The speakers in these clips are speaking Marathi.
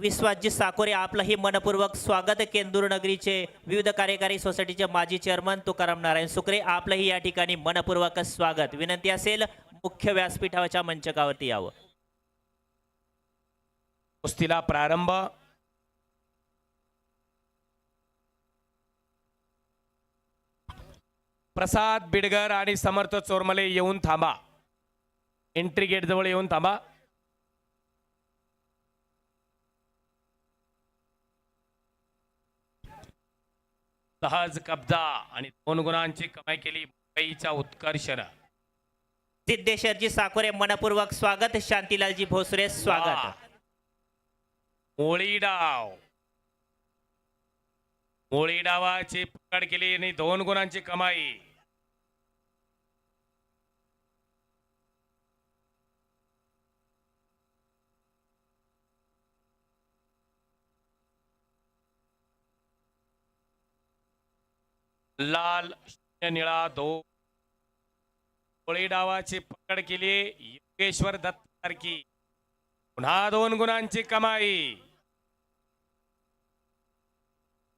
विश्वासजी साकोरे आपलंही मनपूर्वक स्वागत केंदूर नगरीचे विविध कार्यकारी सोसायटीचे माजी चेअरमन तुकाराम नारायण सुकरे आपलंही या ठिकाणी मनपूर्वक स्वागत. विनंती असेल मुख्य व्यासपीठाच्या मंचकावरती यावं. कुस्तीला प्रारंभ. प्रसाद बिडगर आणि समर्थ चोरमले येऊन थांबा. एंट्री गेट जवळ येऊन थांबा. सहज कब्जा आणि दोन गुणांची कमाई केली मुंबईच्या उत्कर्षण सिद्धेश्वरजी साकोरे मनपूर्वक स्वागत. शांतीलालजी भोसरे स्वागत. मोळी डाव. मोळी डावाची पकड केली आणि दोन गुणांची कमाई. लाल शून्य निळा दो. मोळी डावाची पकड केली योगेश्वर दत्त सारखी पुन्हा दोन गुणांची कमाई.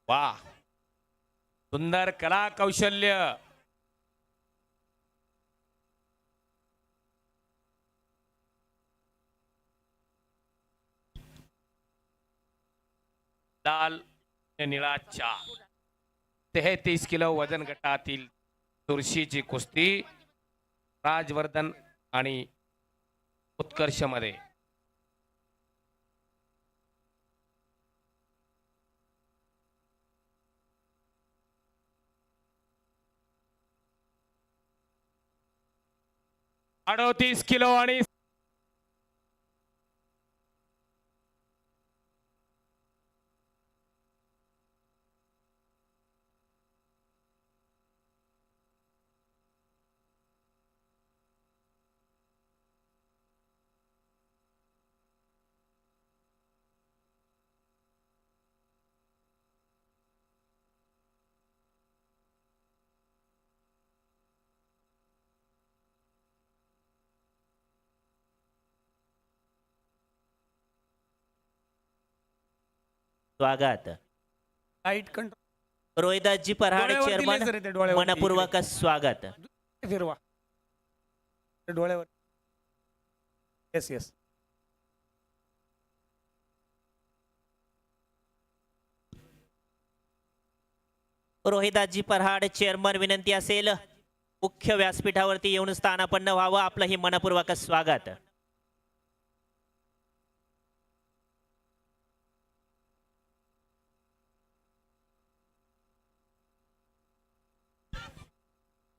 वा. सुंदर कला कौशल्य. लाल निळा चार. तेहतीस किलो वजन गटातील तुळशीची कुस्ती राजवर्धन आणि उत्कर्षमध्ये. अडतीस किलो आणि स्वागत. लाइट कंट्रोल रोहिदासजी पराड डोळ्यावरती चेअरमन laser येते, डोळ्यावरती. मनपूर्वक स्वागत. फिरवा. ते डोळ्यावर. Yes yes Rohidasji Parad chairman विनंती असेल. मुख्य व्यासपीठावरती येऊन स्थानापन्न व्हावं. आपलंही मनपूर्वक स्वागत.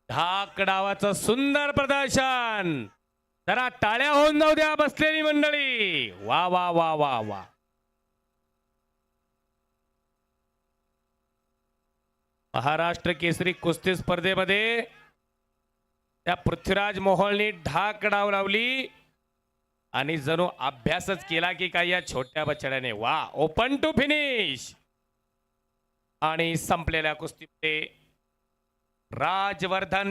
ढाक डावाचं सुंदर प्रदर्शन. जरा टाळ्या होऊन जाऊ द्या बसलेली मंडळी. वा वा वा वा वा. महाराष्ट्र केसरी कुस्ती स्पर्धेमध्ये त्या पृथ्वीराज मोहोळनी ढाक डाव लावली. आणि जणू अभ्यासच केला की काय या छोट्या बछड्याने. वा ओपन टू फिनिश. आणि संपलेल्या कुस्तीमध्ये राजवर्धन